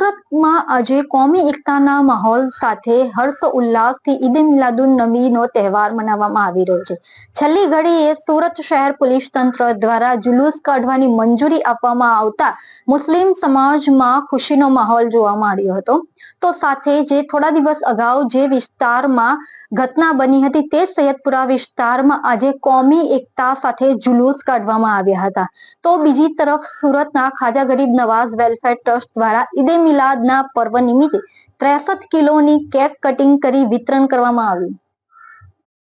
surat સુરતમાં આજે કોમી એકતાના માહોલ સાથે હર્ષ, ઉલ્લાસથી ઈદ મિલાદુન નબીનો તહેવાર મનાવવામાં આવી રહ્યો છે. છેલ્લી ઘડીએ સુરત શહેર પોલીસ તંત્ર દ્વારા જુલુસ કાઢવાની મંજૂરી આપવામાં આવતા મુસ્લિમ સમાજમાં ખુશીનો માહોલ જોવા મળ્યો હતો. તો સાથે જે થોડા દિવસ અગાઉ જે વિસ્તારમાં ઘટના બની હતી તે સૈયદપુરા વિસ્તારમાં આજે કોમી એકતા સાથે જુલુસ કાઢવામાં આવ્યા હતા. તો બીજી તરફ સુરતના ખાજા ગરીબ નવાઝ વેલફેર ટ્રસ્ટ દ્વારા ઈદે મિલાદના પર્વ નિમિત્તે ત્રેસઠ કિલોની કેક કટિંગ કરી વિતરણ કરવામાં આવ્યું.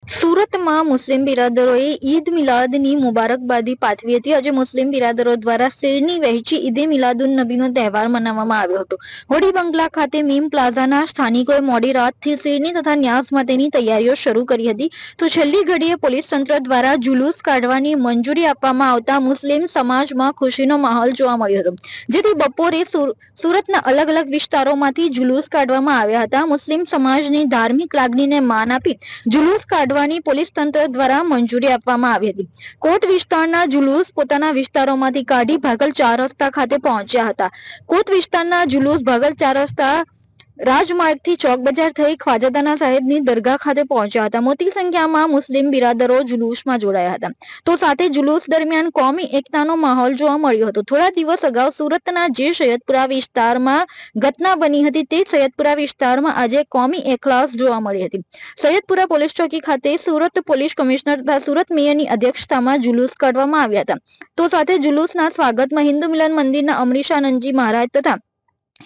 સુરતમાં મુસ્લિમ બિરાદરોએ ઈદ મિલાદની મુબારકબાદી પાઠવી હતી. આજે મુસ્લિમ બિરાદરો દ્વારા શેરની વહેંચી ઈદે મિલાદુન નબીનો તહેવાર મનાવવામાં આવ્યો હતો. હોડી બંગલા ખાતે મીમ પ્લાઝાના સ્થાનિકોએ મોડી રાતથી શેરની તથા ન્યાસ માટેની તૈયારીઓ શરૂ કરી હતી. તો છેલ્લી ઘડીએ પોલીસ તંત્ર દ્વારા જુલુસ કાઢવાની મંજૂરી આપવામાં આવતા મુસ્લિમ સમાજમાં ખુશીનો માહોલ જોવા મળ્યો હતો. જેથી બપોરે સુરતના અલગ અલગ વિસ્તારોમાંથી જુલુસ કાઢવામાં આવ્યા હતા. મુસ્લિમ સમાજની ધાર્મિક લાગણીને માન આપી જુલુસ કાઢવા કાઢવાની પોલીસ તંત્ર દ્વારા મંજૂરી આપવામાં આવી હતી. કોટ વિસ્તારના જુલુસ પોતાના વિસ્તારોમાંથી કાઢી ભાગલ ચાર રસ્તા ખાતે પહોંચ્યા હતા. કોટ વિસ્તારના જુલુસ ભાગલ ચાર રસ્તા રાજમાર્ગથી ચોક બજાર થઈ ખ્વાજાદાના સાહેબની દરગાહ ખાતે પહોંચ્યા હતા. મોટી સંખ્યામાં મુસ્લિમ બિરાદરો જુલુસમાં જોડાયા હતા. તો સાથે જુલુસ દરમિયાન કોમી એકતાનો માહોલ જોવા મળ્યો હતો. થોડા દિવસ અગાઉ સુરતના જે સૈયદપુરા વિસ્તારમાં ઘટના બની હતી તે સૈયદપુરા વિસ્તારમાં આજે કોમી એકલાસ જોવા મળી હતી. સૈયદપુરા પોલીસ ચોકી ખાતે સુરત પોલીસ કમિશનર તથા સુરત મેયરની અધ્યક્ષતામાં જુલુસ કાઢવામાં આવ્યા હતા. તો સાથે જુલુસના સ્વાગતમાં હિન્દુ મિલન મંદિરના અમરીશાનંદજી મહારાજ તથા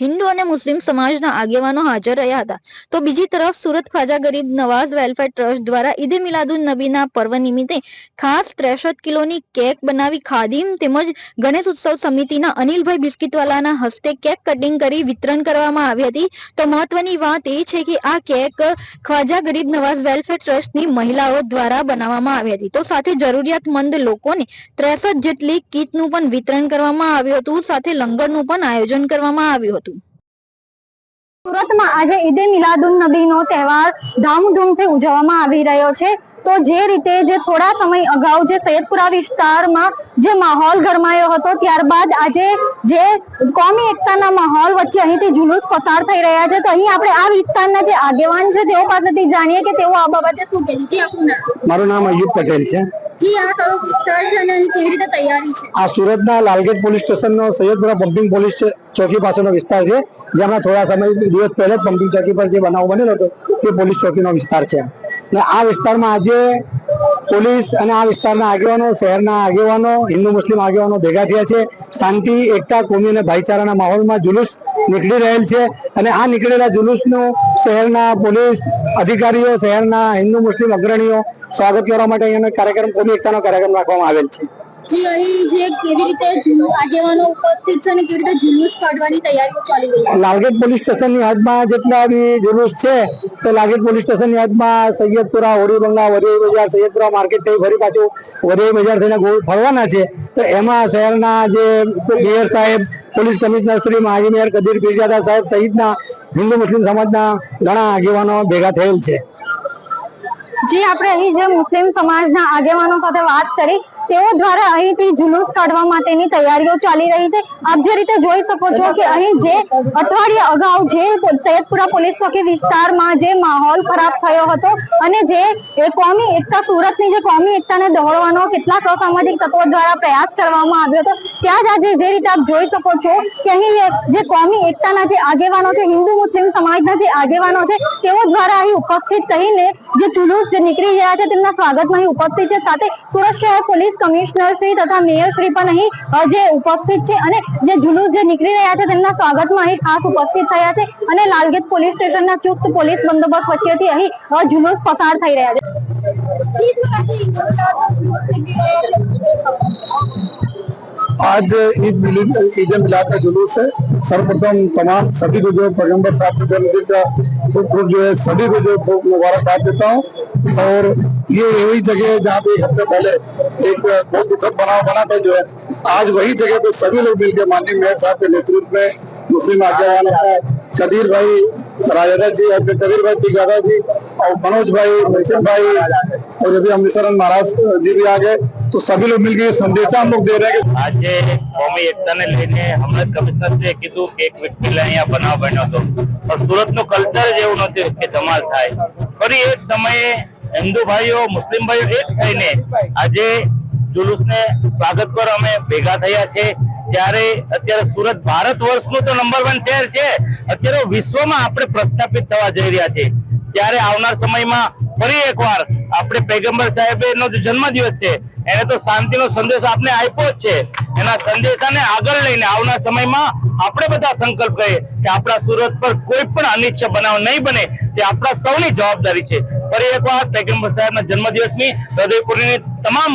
હિન્દુ અને મુસ્લિમ સમાજના આગેવાનો હાજર રહ્યા હતા. તો બીજી તરફ સુરત ખાજા ગરીબ નવાઝ વેલફેર ટ્રસ્ટ દ્વારા ઈદે મિલાદુન નબીના પર્વ નિમિત્તે ખાસ ત્રેસઠ કિલોની કેક બનાવી ખાદીમ તેમજ ગણેશ ઉત્સવ સમિતિના અનિલભાઈ બિસ્કિટવાલાના હસ્તે કેક કટિંગ કરી વિતરણ કરવામાં આવી હતી. તો મહત્વની વાત એ છે કે આ કેક ખ્વાજા ગરીબ નવાઝ વેલફેર ટ્રસ્ટની મહિલાઓ દ્વારા બનાવવામાં આવી હતી. તો સાથે જરૂરિયાતમંદ લોકોને ત્રેસઠ જેટલી કીટનું પણ વિતરણ કરવામાં આવ્યું હતું. સાથે લંગરનું પણ આયોજન કરવામાં આવ્યું હતું. સુરતમાં આજે ઈદે મિલાદુન નબીનો તહેવાર ધામધૂમથી ઉજવવામાં આવી રહ્યો છે. તો જે રીતે જે થોડા સમય અગાઉ જે સૈયદપુરા વિસ્તારમાં જે માહોલ ગરમાયો હતો, ત્યારબાદ આજે જે કોમી એકતાના માહોલ વચ્ચે અહીંથી જુલુસ પસાર થઈ રહ્યા છે, તો અહીં આપણે આ વિસ્તારના જે આગેવાન છે, તેઓ પાસેથી જાણીએ કે તેઓ આ બાબતે શું કહે છે? મારું નામ અયુબ પટેલ છે. જી આ કયો વિસ્તાર છે અને અહીં કેવી લાલગેટ પોલીસ ચોકી પાછળનો વિસ્તાર છે જેમાં થોડા સમય, દિવસ પહેલા જ પમ્પિંગ ચોકી પર જે બનાવ બનેલો તે પોલીસ ચોકીનો વિસ્તાર છે. અને આ વિસ્તારમાં આજે પોલીસ અને આ વિસ્તારના આગેવાનો, શહેરના આગેવાનો, હિન્દુ, મુસ્લિમ આગેવાનો ભેગા થયા છે. શાંતિ, એકતા, કોમી અને ભાઈચારાના માહોલમાં જુલુસ નીકળી રહેલ છે અને આ નીકળેલા જુલુસનું શહેરના પોલીસ અધિકારીઓ, શહેરના હિન્દુ, મુસ્લિમ અગ્રણીઓ સ્વાગત કરવા માટે અહીંયા કાર્યક્રમ, કોમી એકતાનો કાર્યક્રમ રાખવામાં આવેલ છે. જી અહીં જે કેવી રીતે આગેવાનો ઉપસ્થિત છે અને કેવી રીતે જુલુસ કાઢવાની તૈયારીઓ ચાલી રહી છે? લાલગેટ પોલીસ સ્ટેશનની હદમાં જેટલા બી જુલુસ છે તો લાલગેટ પોલીસ સ્ટેશનની હદમાં સૈયદપુરા હોડી બંગલા વરિયાઈ બજાર સૈયદપુરા માર્કેટ થઈ ફરી પાછું વરિયાઈ બજાર થઈને ગોળ ફરવાના છે. તો એમાં શહેરના જે મેયર સાહેબ પોલીસ કમિશનર શ્રી માજી મેયર કદીર પીરજાદા સાહેબ સહિતના હિન્દુ મુસ્લિમ સમાજના ઘણા આગેવાનો ભેગા થયેલ છે. જે આપણે અહીં જે મુસ્લિમ સમાજના આગેવાનો સાથે વાત કરી તેઓ દ્વારા અહીંથી જુલુસ કાઢવા માટેની તૈયારીઓ ચાલી રહી છે. આપ જે રીતે જોઈ શકો છો કે અહીં જે અઠવાડિયા અગાઉ જે સૈયદપુરા પોલીસ ચોકી વિસ્તારમાં જે માહોલ ખરાબ થયો હતો અને જે કોમી એકતા સુરતની જે કોમી એકતાને દોડવાનો કેટલાક અસામાજિક તત્વો દ્વારા પ્રયાસ કરવામાં આવ્યો હતો, ત્યાં જ આજે જે રીતે આપ જોઈ શકો છો કે અહીં જે કોમી એકતાના જે આગેવાનો છે, હિન્દુ મુસ્લિમ સમાજના જે આગેવાનો છે, તેઓ દ્વારા અહીં ઉપસ્થિત થઈને જે જુલુસ જે નીકળી રહ્યા છે, તેમના સ્વાગતમાં અહીં ઉપસ્થિત છે. સાથે સુરત શહેર પોલીસ કમિશનર શ્રી તથા મેયર શ્રી પણ અહીં જે ઉપસ્થિત છે અને જે જુલુસ જે નીકળી રહ્યા છે તેમના સ્વાગતમાં અહીં ખાસ ઉપસ્થિત થયા છે અને લાલગેટ પોલીસ સ્ટેશનના ચુસ્ત પોલીસ બંદોબસ્ત વચ્ચેથી અહીં જુલુસ પસાર થઈ રહ્યા आज ईद मिलाद ईद मिलाद का जुलूस है। सर्वप्रथम तमाम सभी को जो पैगंबर साहब के जन्मदिन का खूब खूब जो है सभी को जो खूब मुबारकबाद देता हूँ। और ये वही जगह है जहाँ पे एक हफ़्ते पहले एक बहुत दुखद बनाव बना था जो है। आज वही जगह पे सभी लोग मिलकर माननीय मेयर साहब के नेतृत्व में मुस्लिम आज्ञावान कदीर भाई, राजेदा जी और कबीर भाई, पिगादा जी और मनोज भाई भाई और अभी अमृतसर महाराज जी भी आ गए। तो सभी लोग मिलकर ये संदेशा हम लोग दे रहे हैं कि આજે કોમી એકતાને લઈને હમણાં જ કમિશનરે કીધું કે એક વ્યક્તિ અહીંયા બનાવ બન્યો હતો પણ સુરતનું કલ્ચર જ એવું નહોતું કે ધમાલ થાય ફરી એ જ સમયે હિન્દુ ભાઈઓ મુસ્લિમ ભાઈઓ એક થઈને આજે જુલુસને સ્વાગત કરવા અમે ભેગા થયા છે ત્યારે અત્યારે સુરત ભારત વર્ષનું તો નંબર વન શહેર છે અત્યારે વિશ્વમાં આપણે પ્રસ્થાપિત થવા જઈ રહ્યા છે ત્યારે આવનાર સમયમાં ફરી એકવાર આપણે પૈગંબર સાહેબનો જે જન્મદિવસ છે એને તો શાંતિનો સંદેશ આપણે આપ્યો જ છે. એના સંદેશાને આગળ લઈને આવનાર સમયમાં આપણે બધા સંકલ્પ કરીએ કે આપણા સુરત પર કોઈ પણ અનિચ્છ બનાવ નહીં બને તે આપણા સૌની જવાબદારી છે. ફરી એકવાર પૈગંબર સાહેબના જન્મદિવસની હૃદયપુરીની તમામ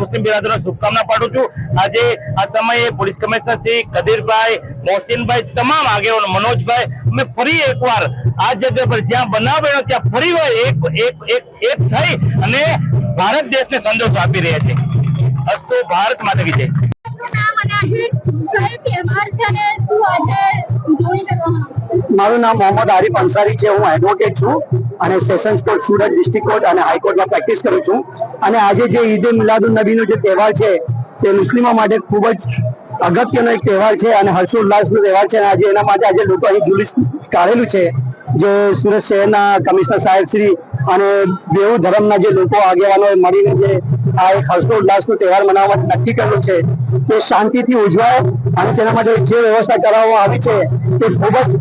મુસ્લિમ બિરાદરોને શુભકામના પાઠવું છું. આજે આ સમયે પોલીસ કમિશનર શ્રી કદીરભાઈ મોહસિનભાઈ, તમામ આગેવાનો મનોજભાઈ અમે ફરી એકવાર આ જગ્યા પર જ્યાં બનાવ બન્યો ત્યાં ફરી વાર એક એક એક એક થઈ અને ભારત દેશને સંદેશો આપી રહ્યા છે. અસ્તુ ભારત માતા કી જય. નામ અને આજે કયો તહેવાર છે અને શું આજે ઉજવણી કરવામાં આવશે? મારું નામ મોહમ્મદ આરિફ અંસારી છે. હું એડવોકેટ છું અને sessions court Surat district court અને હાઈકોર્ટમાં પ્રેક્ટિસ કરું છું. અને આજે જે ઈદ એ મિલાદુન નબીનો જે તહેવાર છે તે મુસ્લિમો માટે ખૂબ જ અગત્યનો એક તહેવાર છે અને હર્ષોલ્લાસનો તહેવાર છે આજે એના માટે આજે લોકો અહીં જુલુસ કાઢેલું છે. જે સુરત શહેરના કમિશનર સાહેબ શ્રી અને દેવ ધર્મના જે લોકો આગેવાનો મળીને જે આ એક હર્ષોલ્લાસનો તહેવાર મનાવવા માટે નક્કી કરેલું છે, તે શાંતિથી ઉજવાય અને તેના માટે જે વ્યવસ્થા કરાવવામાં આવી છે તે ખૂબ જ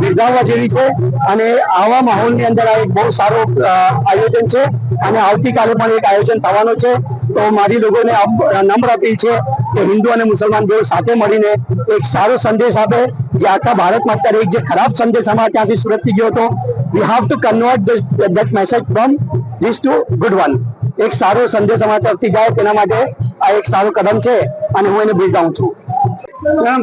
બિરદાવવા જેવી છે અને આવા માહોલની અંદર આ એક બહુ સારું આયોજન છે અને આવતીકાલે પણ એક આયોજન થવાનું છે. તો મારી લોકોને નમ્ર અપીલ છે હિન્દુ અને મુસલમાન બેઉ સાથે મળીને એક સારો સંદેશ આપે, જે આખા ભારતમાં અત્યારે એક જે ખરાબ સંદેશ અમારા ત્યાંથી સુરતથી ગયો હતો. We have to convert that message from this to good one એક સારો સંદેશ અમારા તરફથી જાય તેના માટે આ એક સારો કદમ છે અને હું એને બિરદાવું છું.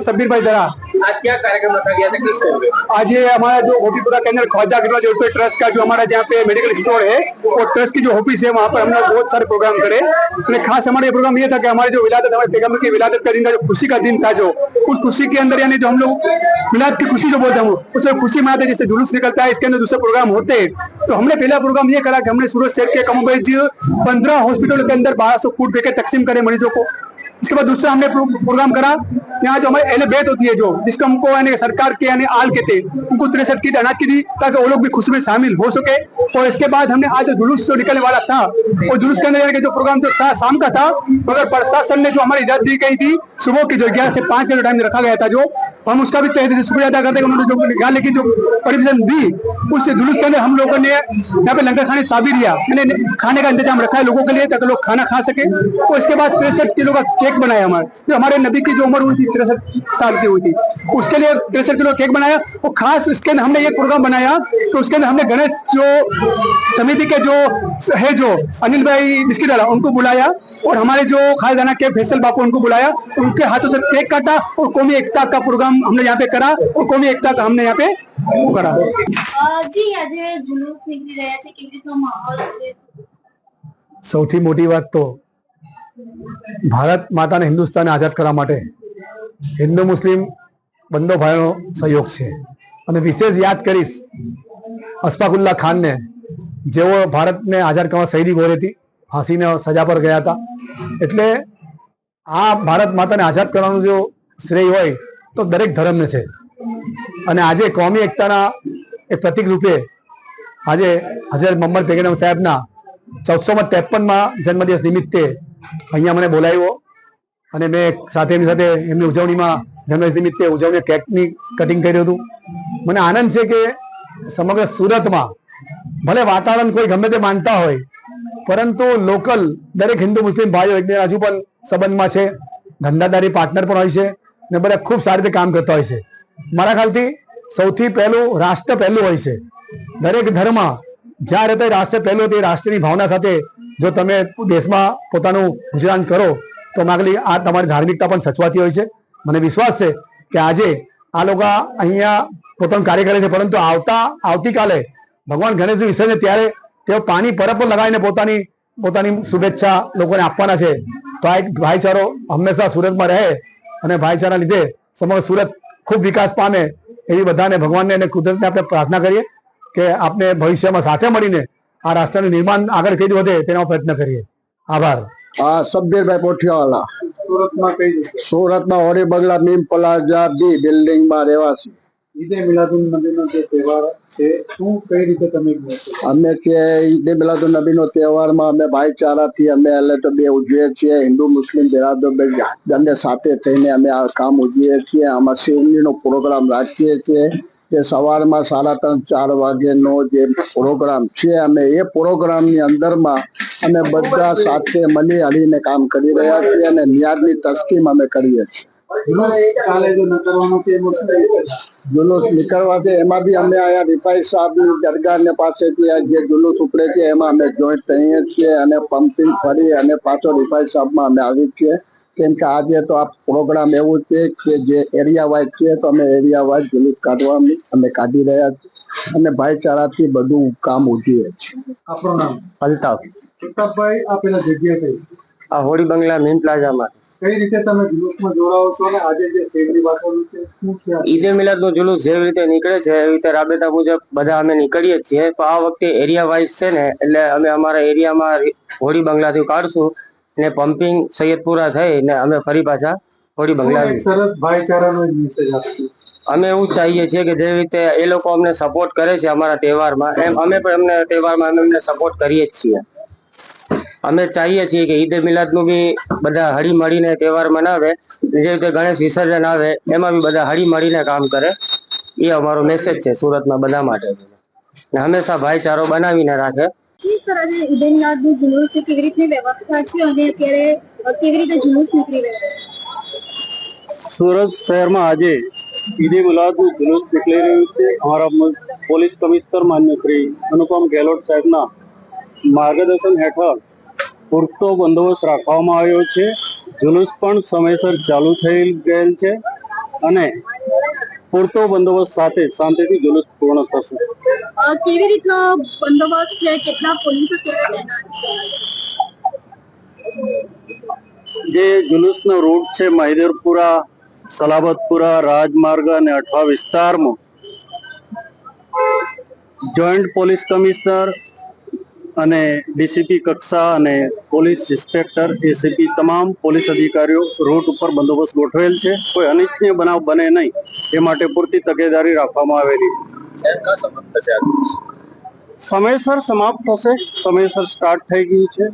સબીરભાઈ દરા. आज क्या कार्यक्रम रखा गया था? किस पे? आज ये हमारा जो होपीपुरा के अंदर ख्वाजा गढ़वा जो ट्रस्ट का जो हमारा जहाँ पे मेडिकल स्टोर है और ट्रस्ट की जो ऑफ़िस है वहाँ पर हमने बहुत सारे प्रोग्राम करे। અને खास हमारा ये प्रोग्राम ये था कि हमारे जो विलादत हमारे पैगंबर की विलादत का दिन था जो खुशी का दिन था जो उस खुशी के अंदर यानी जो हम लोग मिलाद की खुशी जो बोलते हैं उसमें खुशी मनाते हैं, जैसे जुलूस निकलता है इसके अंदर दूसरे प्रोग्राम होते हैं। तो हमने पहला प्रोग्राम ये करा कि हमने सूरत शहर के कमोबेज पंद्रह हॉस्पिटल के अंदर बारह सौ फ़ूड पैकेट तकसीम करे मरीजों को। इसके बाद दूसरा हमने प्रोग्राम करा यहाँ जो हमारे एल बेत होती है जो, जिसको हमको यानी सरकार के यानी आल के थे, उनको तिरसठ किट अनाज की दी ताकि वो लोग भी खुशी में शामिल हो सके। और इसके बाद हमने आज जो जुलूस जो निकलने वाला था, वो जुलूस के अंदर जो प्रोग्राम जो था, शाम का था, मगर प्रशासन ने जो हमारी इजाज़त दी गई थी, सुबह की जो ग्यारह से पाँच बजे टाइम रखा गया था जो, हम उसका भी तहे से शुक्रिया अदा करते हैं उन्होंने जो लेकिन जो परमिशन दी, उस जुलूस के अंदर हम लोगों ने यहाँ पे लंगर खाने साबिर दिया मैंने खाने का इंतज़ाम रखा है लोगों के लिए ताकि लोग खाना खा सके। और इसके बाद तिरसठ किलो का केक बनाया हमारे, जो हमारे नबी की जो उम्र हुई थी तिरसठ साल की हुई थी उसके लिए तिरसठ किलो केक बनाया वो खास इसके अंदर हमने एक प्रोग्राम बनाया तो उसके अंदर हमने गणेश जो समिति के जो है जो अनिल भाई बिस्किट वाला उनको बुलाया और हमारे जो खालदाना के फैसल बापू उनको बुलाया उनके हाथों से केक काटा और कौमी एकता का प्रोग्राम हमने यहाँ पे करा और कौमी एकता का हमने यहाँ पे वो करा અ, જી આજે જુલુસ નીકળી રહ્યા છે કેવી રીતનો માહોલ છે સૌથી મોટી વાત તો ભારત માતાને હિન્દુસ્તાને આઝાદ કરવા માટે હિન્દુ, મુસ્લિમ બંદો ભાઈનો સહયોગ છે. અને વિશેષ યાદ કરીશ, અશફાકુલ્લા ખાનને, જેઓ ભારતને આઝાદ કરવા શહીદી હતી, ફાંસીને સજા પર ગયા હતા. એટલે આ ભારત માતાને આઝાદ કરવાનું જો શ્રેય હોય, તો દરેક ધર્મને છે. અને આજે કોમી એકતાના એ પ્રતિક રૂપે આજે હજરત મોહમ્મદ પેગેનમ સાહેબના ચૌદસોમાં ત્રેપનમાં જન્મદિવસ નિમિત્તે અહીંયા મને બોલાવ્યો. અને મેં સાથે એમની સાથે એમની ઉજવણીમાં જન્મદિવસ નિમિત્તે ઉજવણી કેકની કટિંગ કર્યું હતું. મને આનંદ છે કે સમગ્ર સુરતમાં ભલે વાતાવરણ કોઈ ગમે તે માનતા હોય, પરંતુ લોકલ દરેક હિન્દુ મુસ્લિમ ભાઈઓ એકબીજા હજુ પણ સંબંધમાં છે. ધંધાદારી પાર્ટનર પણ હોય છે ને બધા ખૂબ સારી રીતે કામ કરતા હોય છે. મારા ખ્યાલથી સૌથી પહેલું રાષ્ટ્ર પહેલું હોય છે. દરેક ધર્મ જ્યાં રહેતા રાષ્ટ્ર પહેલું તે રાષ્ટ્રની ભાવના સાથે જો તમે દેશમાં પોતાનું ગુજરાન કરો તો માગલી આ તમારી ધાર્મિકતા પણ સચવાતી હોય છે. મને વિશ્વાસ છે કે આજે આ લોકો અહીંયા પોતાનું કાર્ય કરે છે, પરંતુ આવતા આવતીકાલે ભગવાન ગણેશ વિસર્જન ત્યારે તેઓ પાણી પર લગાવીને પોતાની પોતાની શુભેચ્છા લોકોને આપવાના છે. તો આ એક ભાઈચારો હંમેશા સુરતમાં રહે અને ભાઈચારા લીધે સમગ્ર સુરત ખૂબ વિકાસ પામે એવી બધાને ભગવાનને અને કુદરતને આપણે પ્રાર્થના કરીએ કે આપણે ભવિષ્યમાં સાથે મળીને આ રાષ્ટ્રનું નિર્માણ આગળ કઈ વધે તેનો પ્રયત્ન કરીએ. આભાર. હા સબ્બીરભાઈ પોઠિયાવાલા. સુરતમાં કઈ સુરતમાં હોરી બગલા મીમ પ્લાઝા બી બિલ્ડિંગમાં રહેવાસી. ઈદે મિલાદુન નબીનો જે તહેવાર છે શું કઈ રીતે તમે અમે કે ઈદે મિલાદુન નબીનો તહેવારમાં અમે ભાઈચારાથી અમે એટલે તો બે ઉજવીએ છીએ હિન્દુ મુસ્લિમ બિરાદર બે બંને સાથે થઈને અમે આ કામ ઉજવીએ છીએ આમાં શિવલીનો પ્રોગ્રામ રાખીએ છીએ. જે સવારમાં સાડા ત્રણ ચાર વાગ્યાનો જે પ્રોગ્રામ છે અમે એ પ્રોગ્રામની અંદરમાં અમે બધા સાથે મળી હળીને કામ કરી રહ્યા છીએ અને નિયાદની તસ્કીમ અમે કરીએ છીએ જુલુસ કાલે જો ન કરવાનો છે એમાં શું કઈ રીતે? જુલુસ નીકળવા છે એમાં બી અમે આયા રિફાઈ સાહેબની દરગાહને પાસેથી આ જે જુલુસ ઉપડે છે એમાં અમે જોઈન્ટ થઈએ છીએ અને પમ્પિંગ ફરી અને પાછો રિફાઈ સાહેબમાં અમે આવી છીએ કેમ કે આજે તો આ પ્રોગ્રામ એવું છે કે જે એરિયા વાઇઝ છે તો અમે એરિયા વાઇઝ જુલુસ કાઢવાની અમે કાઢી રહ્યા છીએ. અને ભાઈચારાથી બધું કામ ઉજવીએ છીએ આપણું નામ? અલ્તાફ. પ્રતાપભાઈ આ પેલા જગ્યા કઈ? આ હોળી બંગલા મીન પ્લાઝામાં. કઈ રીતે તમે જુલુસમાં જોડાવો છો અને આજે જે શેરડી વાંચવાનું છે શું છે? ઈદે મિલાદનું જુલુસ જેવી રીતે નીકળે છે એવી રીતે રાબેતા મુજબ બધા અમે નીકળીએ છીએ. તો આ વખતે એરિયા વાઇઝ છે ને એટલે અમે અમારા એરિયામાં હોળી બંગલાથી કાઢશું. ને પમ્પિંગ સૈયદપુરા થઈને અમે ફરી પાછા થોડી બંગલા સરસ ભાઈચારાનો એક મેસેજ આપશો અમે એવું જ ચાહીએ છીએ કે જેવી રીતે એ લોકો અમને સપોર્ટ કરે છે અમારા તહેવારમાં એમ અમે પણ એમને તહેવારમાં અમે એમને સપોર્ટ કરીએ જ છીએ. અમે ચાહીએ છીએ કે ઈદ મિલાદનું બી બધા હળી મળીને તહેવાર મનાવે જે રીતે ગણેશ વિસર્જન આવે એમાં બી બધા હળી મળીને કામ કરે એ અમારો મેસેજ છે સુરતમાં બધા માટે. ને હંમેશા ભાઈચારો બનાવીને રાખે. જી સુરત શહેરમાં આજે ઈદે મિલાદનું જુલુસ નીકળી રહ્યું છે. અમારા પોલીસ કમિશનર માન્ય શ્રી અનુપમ ગેહલોત સાહેબના માર્ગદર્શન હેઠળ પૂરતો બંદોબસ્ત રાખવામાં આવ્યો છે. જુલુસ પણ સમયસર ચાલુ થઈ ગયેલ છે અને પૂરતો બંદોબસ્ત સાથે શાંતિથી જુલુસ પૂર્ણ થશે. કેવી રીતનો બંદોબસ્ત છે? કેટલા પોલીસ અત્યારે તૈનાત છે? જે જુલુસનો રૂટ છે મહિદરપુરા સલાબતપુરા રાજમાર્ગ અને અઠવા વિસ્તારમાં જોઈન્ટ પોલીસ કમિશનર અને ડીસીપી કક્ષા અને પોલીસ ઇન્સ્પેક્ટર એસીપી તમામ પોલીસ અધિકારીઓ રૂટ ઉપર બંદોબસ્ત ગોઠવેલ છે. કોઈ અનિચ્છનીય બનાવ બને નહીં. એ માટે પૂરતી તકેદારી રાખવામાં આવેલી છે. સમયસર સમાપ્ત થશે. સમયસર સ્ટાર્ટ થઈ ગયું છે.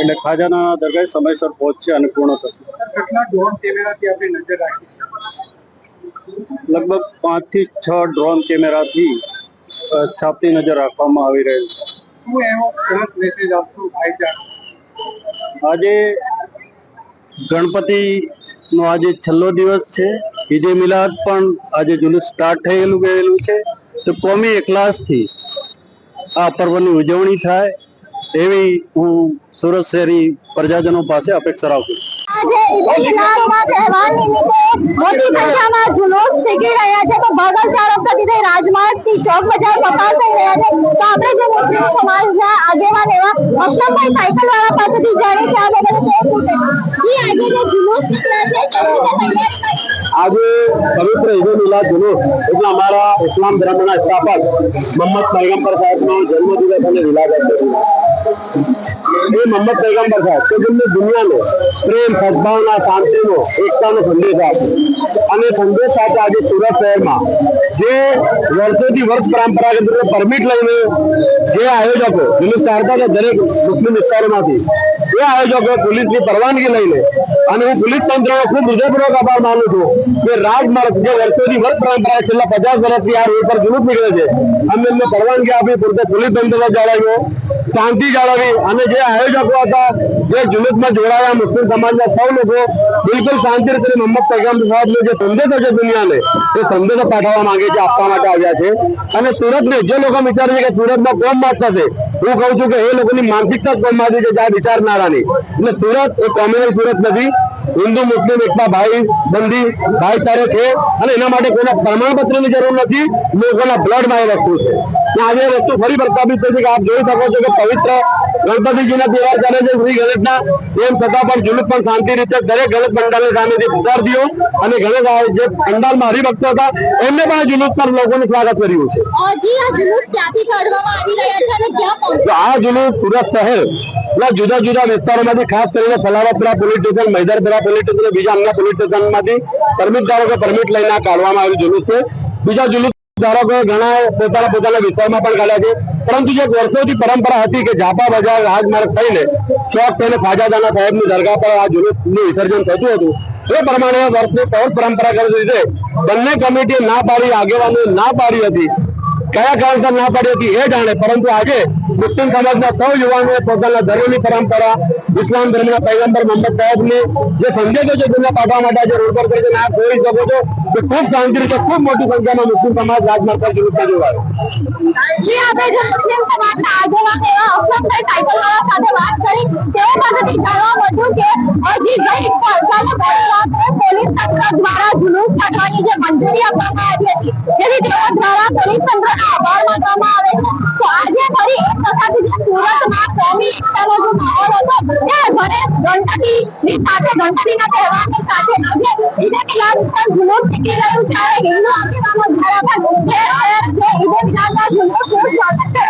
એટલે ખાજાના દરગાહ સમયસર પહોંચશે અને પૂર્ણ થશે. કેટલા ડ્રોન કેમેરાથી આપણે નજર રાખી લગભગ પાંચથી છ ડ્રોન કેમેરાથી છાપતી નજર રાખવામાં આવી રહેલ છે. શું એવો સરસ મેસેજ આપશો ભાઈચારા આજે ગણપતિ નો આજે છેલ્લો દિવસ છે. ઈદે મિલાદ પણ આજે જુલુસ સ્ટાર્ટ થયેલું ગયેલું છે. તો કોમી એકલાસથી આ પર્વની ઉજવણી થાય એવી હું સુરત શહેરી પ્રજાજનો પાસે અપેક્ષા રાખું આજે ઈદ તહેવાર જુલુસ રહ્યા છે. તો ભગલ ચાર થઈ રાજમાર્ગથી ચોક સમાજના આગેવાન એવા અસલમભાઈ સાયકલ પાસેથી જાણીએ કે આ બાબતે કેવું છે આજે જે જુલુસ નીકળ્યા છે, કેવી રીતે તૈયારી કરી આજે પવિત્ર ઈદ મિલાદ જુલુસ એટલે અમારા ઇસ્લામ ધર્મના સ્થાપક મોહમ્મદ પૈગંબર સાહેબનો જન્મદિવસ અને વિલાદત છે. એ મોહમ્મદ પૈગંબર સાહેબ કે જેમને દુનિયાનો પ્રેમ, સદભાવના, શાંતિનો, એકતાનો સંદેશ આપ્યો અને સંદેશ સાથે આજે સુરત શહેરમાં જે વર્ષોથી વર્ષ પરંપરાગત રીતે પરમિટ લઈને જે આયોજકો જુલુસ કાઢતા દરેક મુસ્લિમ વિસ્તારોમાંથી, એ આયોજકો પોલીસની પરવાનગી લઈને અને હું પોલીસ તંત્રનો ખૂબ હૃદયપૂર્વક આભાર માનું છું કે રાજમાર્ગ જે વર્ષોથી વર્ષ પરંપરા છેલ્લા પચાસ વર્ષથી આ રોડ પર જુલુસ નીકળે છે અમે એમને પરવાનગી આપી પૂરતો પોલીસ તંત્ર જાળવ્યો. શાંતિ જાળવી અને જે આયોજકો હતા, જે જુલુસમાં જોડાયા, મુસ્લિમ સમાજના સૌ લોકો બિલકુલ શાંતિ રીતે મોહમ્મદ પૈગામ સાહેબનો જે સંદેશો છે દુનિયાને, એ સંદેશો પાઠવવા માંગે છે, આપવા માટે આવ્યા છે. અને સુરતને જે લોકો વિચારે છે કે સુરતમાં કોમ માત થશે હું કહું છું કે એ લોકોની માનસિકતા જ કોમવાદી છે જ્યાં વિચારનારાની. એટલે સુરત એ કોમ્યુનલ સુરત નથી. હિન્દુ, મુસ્લિમ, એકતા, ભાઈ, બંધી, ભાઈચારો છે. અને એના માટે કોઈના પ્રમાણપત્રની જરૂર નથી. લોકોના બ્લડમાં એ વસ્તુ છે? આજે વસ્તુ ફરી પ્રસ્થાપિત થઈ છે કે આપ જોઈ શકો છો કે પવિત્ર ગણપતિજીના તહેવાર ચાલે છે શ્રી ગણેશના. એમ છતાં પણ જુલુસ પણ શાંતિ રીતે દરેક ગણેશ પંડાલની સામેથી પુકારતીઓ અને ગણેશ જે પંડાલમાં હરિભક્તો હતા એમને પણ આ જુલુસ પર લોકોને સ્વાગત કર્યું છે. આ જુલુસ સુરત શહેર ના જુદા જુદા વિસ્તારોમાંથી ખાસ કરીને Salabatpura police station Maidarpura police station બીજા અન્ય પોલીસ સ્ટેશનમાંથી પરમિટ ધારકો પરમિટ લઈને કાઢવામાં આવ્યું જુલુસ છે. બીજા જુલુસ ધારકોએ ઘણા પોતાના પોતાના વિસ્તારમાં પણ કાઢ્યા છે. પરંતુ જે વર્ષોથી પરંપરા હતી કે ઝાપા બજાર રાજમાર્ગ થઈને ચોક થઈને ખાજાદાના સાહેબની દરગાહ પર આ જુલુસનું વિસર્જન થતું હતું, એ પ્રમાણે વર્ષની સૌ પરંપરાગત રીતે બંને કમિટીએ ના પાડી આગેવાનોએ ના પાડી હતી. કયા કારણસર ના પાડી હતી એ જાણે. પરંતુ આજે મુસ્લિમ સમાજના સૌ યુવાનોએ પોતાના ધર્મની પરંપરા, ઇસ્લામ ધર્મના પૈગંબર મોહમ્મદ સાહેબની જે સંદેશો છે તેમના પાડવા માટે આજે રોડ પર કરી આ જોઈ શકો છો કે ખૂબ શાંતિ રીતે, ખૂબ મોટી સંખ્યામાં મુસ્લિમ સમાજ રાજમાર્ગ પર જોડાયો તંત્રનો આભાર માનવામાં આવે છે. તો આજે ફરી એક વખત સુરતમાં કોમી એકતાનો જે માહોલ હતો. તે ગણેશ ગણપતિની સાથે, ગણપતિના તહેવારની સાથે આજે ઈદે મિલાદ ઉપર જુલુસ નીકળી રહ્યું છે. અને હિન્દુ આગેવાનો દ્વારા પણ ઠેર ઠેર જે ઈદે મિલાદના જુલુસનું સ્વાગત છે.